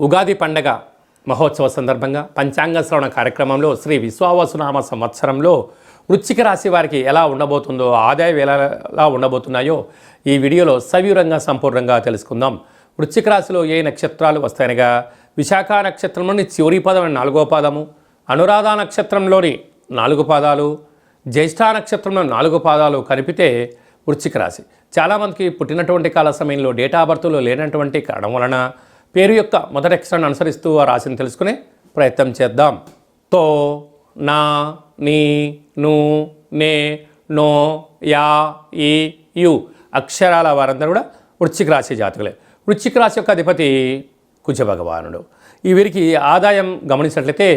ఉగాది పండగ మహోత్సవ సందర్భంగా పంచాంగ శ్రవణ కార్యక్రమంలో శ్రీ విశ్వావసునామ సంవత్సరంలో వృచ్చిక రాశి వారికి ఎలా ఉండబోతుందో ఆదాయం ఎలా ఉండబోతున్నాయో ఈ వీడియోలో సవివరంగా సంపూర్ణంగా తెలుసుకుందాం. వృచ్చిక రాశిలో ఏ నక్షత్రాలు వస్తాయనగా విశాఖ నక్షత్రంలోని చివరి పదం నాలుగో పాదము అనురాధ నక్షత్రంలోని నాలుగు పాదాలు జ్యేష్ఠ నక్షత్రంలో నాలుగు పాదాలు కనిపితే వృచ్చిక రాశి. చాలామందికి పుట్టినటువంటి కాల సమయంలో డేటా బర్త్లో లేనటువంటి కారణం వలన పేరు యొక్క మొదటి అక్షరాన్ని అనుసరిస్తూ ఆ రాశిని తెలుసుకునే ప్రయత్నం చేద్దాం. తో నా నీ ను నే నో యా ఈ యు అక్షరాల వారందరూ కూడా వృశ్చిక రాశి జాతకులే. వృశ్చిక రాశి యొక్క అధిపతి కుజ భగవానుడు ఈ వీరికి ఆదాయం గమనించినట్లయితే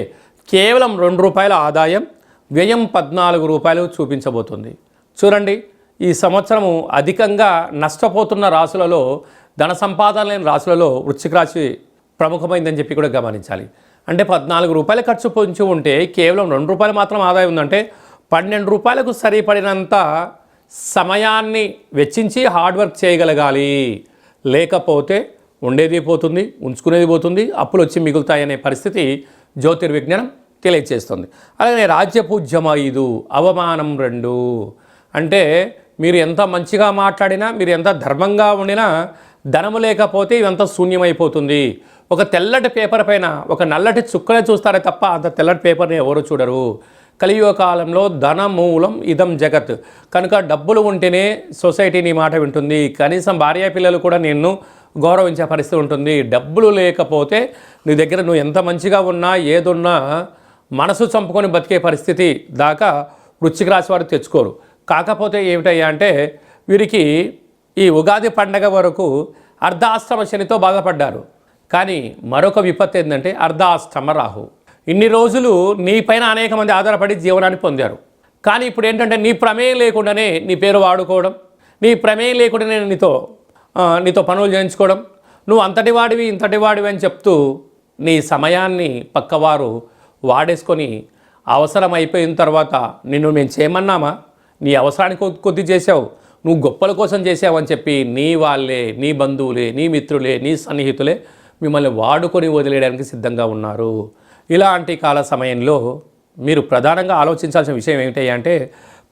కేవలం రెండు రూపాయల ఆదాయం వ్యయం పద్నాలుగు రూపాయలు చూపించబోతుంది. చూడండి ఈ సంవత్సరము అధికంగా నష్టపోతున్న రాశులలో ధన సంపాదన లేని రాశులలో వృశ్చిక రాశి ప్రముఖమైందని చెప్పి కూడా గమనించాలి. అంటే పద్నాలుగు రూపాయల ఖర్చు పొంచి ఉంటే కేవలం రెండు రూపాయలు మాత్రం ఆదాయం ఉందంటే పన్నెండు రూపాయలకు సరిపడినంత సమయాన్ని వెచ్చించి హార్డ్ వర్క్ చేయగలగాలి. లేకపోతే ఉండేది పోతుంది ఉంచుకునేది పోతుంది అప్పులు వచ్చి మిగులుతాయనే పరిస్థితి జ్యోతిర్విజ్ఞానం తెలియజేస్తుంది అలాగే రాజ్యపూజ్యం ఐదు అవమానం రెండు. అంటే మీరు ఎంత మంచిగా మాట్లాడినా మీరు ఎంత ధర్మంగా ఉండినా ధనము లేకపోతే ఇవంతా శూన్యమైపోతుంది. ఒక తెల్లటి పేపర్ పైన ఒక నల్లటి చుక్కలే చూస్తారే తప్ప అంత తెల్లటి పేపర్ని ఎవరు చూడరు. కలియుగ కాలంలో ధన మూలం ఇదం జగత్. కనుక డబ్బులు ఉంటేనే సొసైటీ నీ మాట వింటుంది. కనీసం భార్య పిల్లలు కూడా నిన్ను గౌరవించే పరిస్థితి ఉంటుంది. డబ్బులు లేకపోతే నీ దగ్గర నువ్వు ఎంత మంచిగా ఉన్నా ఏదున్నా మనసు చంపుకొని బతికే పరిస్థితి దాకా వృశ్చిక రాశి వారు తెచ్చుకోరు. కాకపోతే ఏమిటయ్యా అంటే వీరికి ఈ ఉగాది పండగ వరకు అర్ధాష్టమ శనితో బాధపడ్డారు. కానీ మరొక విపత్తు ఏంటంటే అర్ధాష్టమ రాహు. ఇన్ని రోజులు నీపైన అనేక మంది ఆధారపడి జీవనాన్ని పొందారు. కానీ ఇప్పుడు ఏంటంటే నీ ప్రమేయం లేకుండానే నీ పేరు వాడుకోవడం నీ ప్రమేయం లేకుండానే నీతో నీతో పనులు చేయించుకోవడం నువ్వు అంతటి వాడివి ఇంతటి వాడివి అని చెప్తూ నీ సమయాన్ని పక్కవారు వాడేసుకొని అవసరం అయిపోయిన తర్వాత నిన్ను మేము చేయమన్నామా? నీ అవసరానికి కొద్ది చేసావు నువ్వు గొప్పల కోసం చేసావని చెప్పి నీ వాళ్ళే నీ బంధువులే నీ మిత్రులే నీ సన్నిహితులే మిమ్మల్ని వాడుకొని వదిలేయడానికి సిద్ధంగా ఉన్నారు. ఇలాంటి కాల సమయంలో మీరు ప్రధానంగా ఆలోచించాల్సిన విషయం ఏమిటి అంటే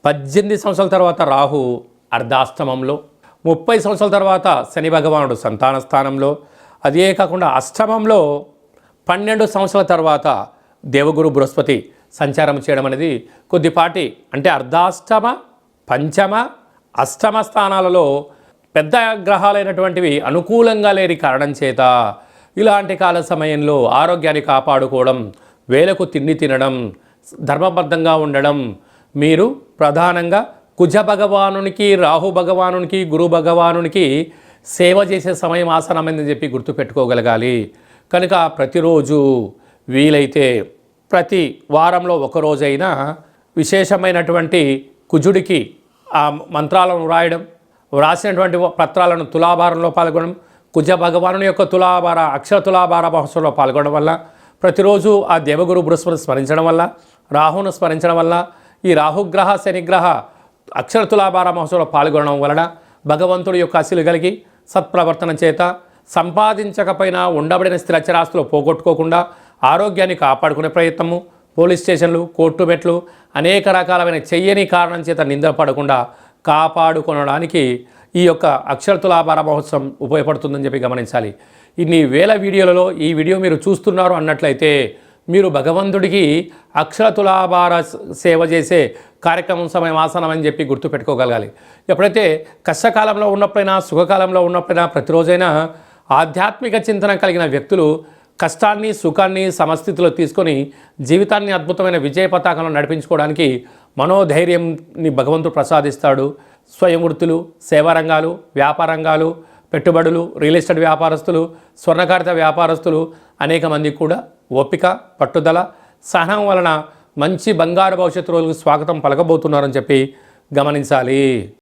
పద్దెనిమిది సంవత్సరాల తర్వాత రాహు అర్ధాష్టమంలో ముప్పై సంవత్సరాల తర్వాత శని భగవానుడు సంతాన స్థానంలో అదే కాకుండా అష్టమంలో పన్నెండు సంవత్సరాల తర్వాత దేవగురు బృహస్పతి సంచారం చేయడం అనేది కొద్దిపాటి అంటే అర్ధాష్టమ పంచమ అష్టమ స్థానాలలో పెద్ద గ్రహాలైనటువంటివి అనుకూలంగా లేని కారణం చేత ఇలాంటి కాల సమయంలో ఆరోగ్యాన్ని కాపాడుకోవడం వేలకు తిండి తినడం ధర్మబద్ధంగా ఉండడం మీరు ప్రధానంగా కుజ భగవానునికి రాహు భగవానునికి గురు భగవానునికి సేవ చేసే సమయం ఆసనమైందని చెప్పి గుర్తుపెట్టుకోగలగాలి. కనుక ప్రతిరోజు వీలైతే ప్రతి వారంలో ఒకరోజైనా విశేషమైనటువంటి కుజుడికి ఆ మంత్రాలను వ్రాయడం వ్రాసినటువంటి పత్రాలను తులాభారంలో పాల్గొనడం కుజ భగవాను యొక్క తులాభార అక్షర తులాభార మహోత్సవంలో పాల్గొనడం వల్ల ప్రతిరోజు ఆ దేవగురు బృహస్పతి స్మరించడం వల్ల రాహును స్మరించడం వల్ల ఈ రాహుగ్రహ శనిగ్రహ అక్షర తులాభార మహోత్సవంలో పాల్గొనడం వలన భగవంతుడి యొక్క అసిలు కలిగి సత్ప్రవర్తన చేత సంపాదించకపోయినా ఉండబడిన స్థిరచరాస్తులు పోగొట్టుకోకుండా ఆరోగ్యాన్ని కాపాడుకునే ప్రయత్నము పోలీస్ స్టేషన్లు కోర్టు మెట్లు అనేక రకాలమైన చెయ్యని కారణం చేత నిందపడకుండా కాపాడుకొనడానికి ఈ యొక్క అక్షరతులాభార మహోత్సవం ఉపయోగపడుతుందని చెప్పి గమనించాలి. ఇన్ని వేల వీడియోలలో ఈ వీడియో మీరు చూస్తున్నారు అన్నట్లయితే మీరు భగవంతుడికి అక్షరతులాభార సేవ చేసే కార్యక్రమం సమయం ఆసనం అని చెప్పి గుర్తుపెట్టుకోగలగాలి ఎప్పుడైతే కష్టకాలంలో ఉన్నప్పుడైనా సుఖకాలంలో ఉన్నప్పుడైనా ప్రతిరోజైనా ఆధ్యాత్మిక చింతన కలిగిన వ్యక్తులు కష్టాన్ని సుఖాన్ని సమస్థితిలో తీసుకొని జీవితాన్ని అద్భుతమైన విజయ పతాకంలో నడిపించుకోవడానికి మనోధైర్యంని భగవంతుడు ప్రసాదిస్తాడు. స్వయం వృత్తులు సేవా రంగాలు పెట్టుబడులు రియల్ ఎస్టేట్ వ్యాపారస్తులు స్వర్ణకారిత వ్యాపారస్తులు అనేక మందికి కూడా ఓపిక పట్టుదల సహనం వలన మంచి బంగారు భవిష్యత్తు రోజులకు స్వాగతం పలకబోతున్నారని చెప్పి గమనించాలి.